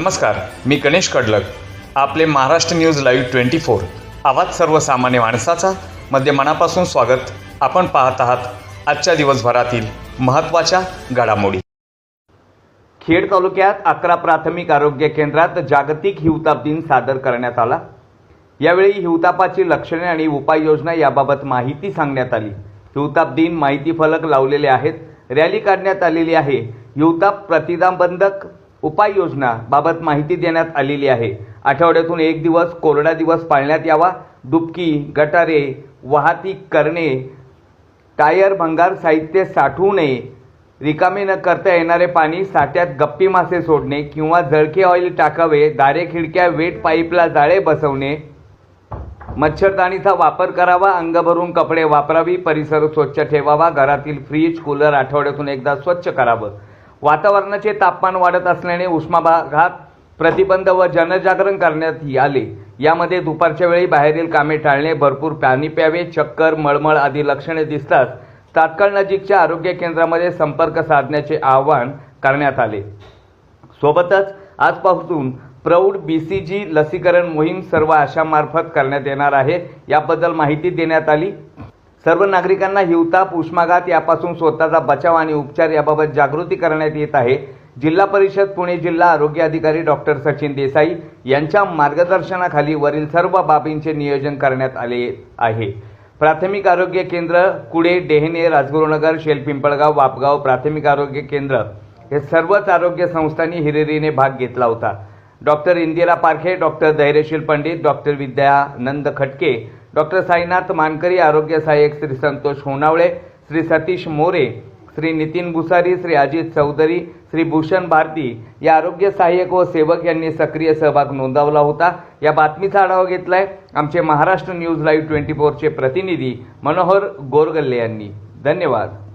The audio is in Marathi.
नमस्कार मी गणेश कडलक आपले Maharashtra news live twenty four. आवाज सर्वसामान्य माणसाचा मध्ये मनापासून स्वागत. आपण पाहत आहात आजच्या दिवसभरातील महत्त्वाच्या घडामोडी. खेड तालुक्यात अकरा प्राथमिक आरोग्य केंद्रात जागतिक हिवताप दिन सादर करण्यात आला. यावेळी हिवतापाची लक्षणे आणि उपाययोजना याबाबत माहिती सांगण्यात आली. हिवताप दिन माहिती फलक लावलेले आहेत. रॅली काढण्यात आलेली आहे. हिवताप प्रतिबंधक उपाययोजना बाबत माहिती देण्यात आलेली आहे. आठवड्यातून एक दिवस कोरडा दिवस पाळण्यात यावा. डुबकी गटारे वाहती करणे टायर भंगार साहित्य साठवू नये. रिकामे न करता येणारे पाणी साठ्यात गप्पी मासे सोडणे किंवा जळके ऑइल टाकावे दारे खिडक्या वेट पाईपला जाळे बसवणे. मच्छरदाणीचा वापर करावा अंग भरून कपडे वापरावी परिसर स्वच्छ ठेवावा घरातील फ्रीज कूलर आठवड्यातून एकदा स्वच्छ करावं. वातावरणाचे तापमान वाढत असल्याने उष्माघात प्रतिबंध व जनजागरण करण्यात आले. यामध्ये दुपारच्या वेळी बाहेरील कामे टाळणे भरपूर पाणी प्यावे चक्कर मळमळ आदी लक्षणे दिसताच तात्काळ नजीकच्या आरोग्य केंद्रामध्ये संपर्क साधण्याचे आवाहन करण्यात आले. सोबतच आजपासून प्रौढ बी सी जी लसीकरण मोहीम सर्व आशामार्फत करण्यात येणार आहे. याबद्दल माहिती देण्यात आली. सर्व नागरिकांना हिवताप उष्माघात यापासून स्वतःचा बचाव आणि उपचार याबाबत जागृती करण्यात येत आहे. जिल्हा परिषद पुणे जिल्हा आरोग्य अधिकारी डॉक्टर सचिन देसाई यांच्या मार्गदर्शनाखाली वरील सर्व बाबींचे नियोजन करण्यात आले आहे. प्राथमिक आरोग्य केंद्र कुडे डेहणे राजगुरुनगर शेलपिंपळगाव वापगाव प्राथमिक आरोग्य केंद्र हे सर्वच आरोग्य संस्थांनी हिरिरीने भाग घेतला होता. Doctor Indira Parkhe doctor Dhairyasheel Pandit doctor Vidyanand Khatke doctor Sainath मानकरी आरोग्य सहाय्यक श्री संतोष होनावळे श्री सतीश मोरे श्री नितीन भुसारी श्री अजित चौधरी श्री भूषण भारती या आरोग्य सहाय्यक व सेवक यांनी सक्रिय सहभाग नोंदवला होता. या बातमीचा आढावा घेतलाय आमचे महाराष्ट्र न्यूज लाईव्ह ट्वेंटी फोरचे प्रतिनिधी मनोहर गोरगल्ले यांनी. धन्यवाद.